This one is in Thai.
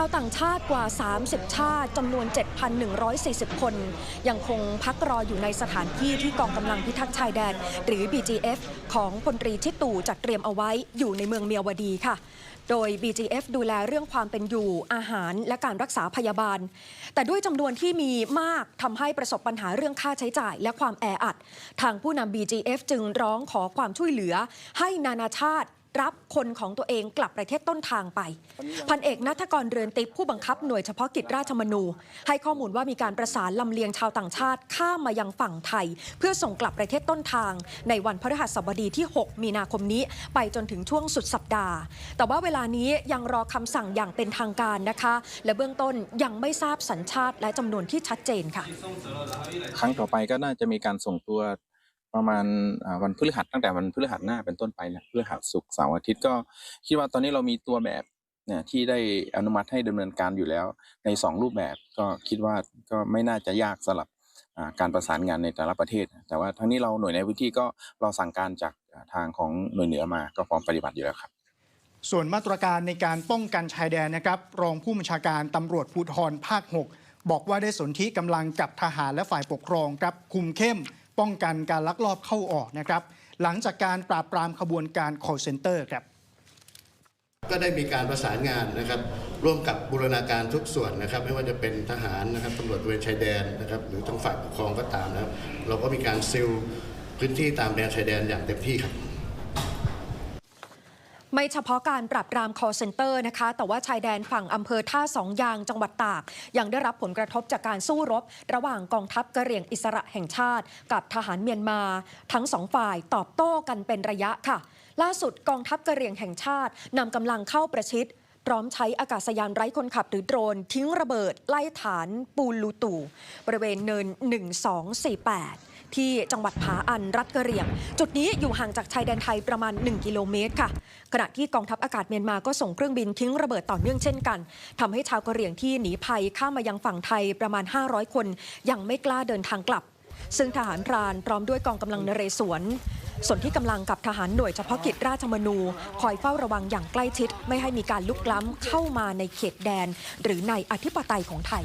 าวต่างชาติกว่า 30 ชาติจำนวน 7,140 คน ยังคงพักรออยู่ในสถานที่ที่กองกำลังพิทักษ์ชายแดน หรือ BGF ของพลตรีชิตู่จัดเตรียมเอาไว้อยู่ในเมืองเมียวดีค่ะ โดย BGF ดูแลเรื่องความเป็นอยู่อาหารและการรักษาพยาบาล แต่ด้วยจำนวนที่มีมากทำให้ประสบปัญหาเรื่องค่าใช้จ่าย และความแออัด ทางผู้นำ BGF จึงร้องขอความช่วยเหลือให้นานาชาติ รับคนของตัวเองกลับประเทศต้นทางไป พันเอกนัทกรเรือนติปผู้บังคับหน่วยเฉพาะกิจราชมนู ให้ข้อมูลว่ามีการประสานลำเลียงชาวต่างชาติ ข้ามมายังฝั่งไทย เพื่อส่งกลับประเทศต้นทาง ในวันพฤหัสบดีที่ 6 มีนาคมนี้ ไปจนถึงช่วงสุดสัปดาห์ แต่ว่าเวลานี้ยังรอคำสั่งอย่างเป็นทางการนะคะ และเบื้องต้นยังไม่ทราบสัญชาติและจำนวนที่ชัดเจนค่ะ ครั้งต่อไปก็น่าจะมีการส่งตัว ประมาณวันพฤหัสตั้งแต่วันพฤหัสหน้าเป็นต้นไปนะพฤหัสศุกร์เสาร์อาทิตย์ก็คิดว่าตอนนี้เรามีตัวแบบเนี่ยที่ได้อนุมัติให้ดำเนินการอยู่แล้ว ในสองรูปแบบก็คิดว่าก็ไม่น่าจะยากสำหรับการประสานงานในแต่ละประเทศ แต่ว่าทั้งนี้เราหน่วยในพื้นที่ก็เราสั่งการจากทางของหน่วยเหนือมาก็พร้อมปฏิบัติอยู่แล้วครับ ส่วนมาตรการในการป้องกันชายแดนนะครับ รองผู้บัญชาการตำรวจภูธรภาค 6 บอกว่าได้สนธิกำลังกับทหารและฝ่ายปกครองครับคุมเข้ม ป้องกันการลักลอบเข้าออกนะครับ หลังจากการปราบปรามขบวนการ call center ครับก็ได้มีการประสานงานนะครับ ร่วมกับบูรณาการทุกส่วนนะครับ ไม่ว่าจะเป็นทหารนะครับตำรวจเวรชายแดนนะครับ หรือทางฝ่ายปกครองก็ตามนะครับ เราก็มีการซิลพื้นที่ตามแนวชายแดนอย่างเต็มที่ครับ ไม่เฉพาะการปราบปราม call center นะคะ แต่ว่าชายแดนฝั่งอำเภอท่าสองยางจังหวัดตาก ยังได้รับผลกระทบจากการสู้รบ ระหว่างกองทัพกะเหรี่ยงอิสระแห่งชาติ กับทหารเมียนมา ทั้งสองฝ่ายตอบโต้กันเป็นระยะค่ะ ล่าสุดกองทัพกะเหรี่ยงแห่งชาตินำกำลังเข้าประชิดพร้อมใช้อากาศยานไร้คนขับหรือโดรน ทิ้งระเบิดไล่ฐานปูลูตูบริเวณเนิน 1248 ที่จังหวัดผาอันรัฐกะเหรี่ยง จุดนี้อยู่ห่างจากชายแดนไทยประมาณ 1 กิโลเมตรค่ะ ขณะที่กองทัพอากาศเมียนมาก็ส่งเครื่องบินทิ้งระเบิดต่อเนื่องเช่นกันทำให้ชาวกะเหรี่ยงที่หนีภัยข้ามมายังฝั่งไทยประมาณ 500 คน ยังไม่กล้าเดินทางกลับ ซึ่งทหารพรานพร้อมด้วยกองกำลังนเรศวรส่วนที่กำลังกับทหารหน่วยเฉพาะกิจราชมนู คอยเฝ้าระวังอย่างใกล้ชิด ไม่ให้มีการลุกล้ำเข้ามาในเขตแดน หรือในอธิปไตยของไทย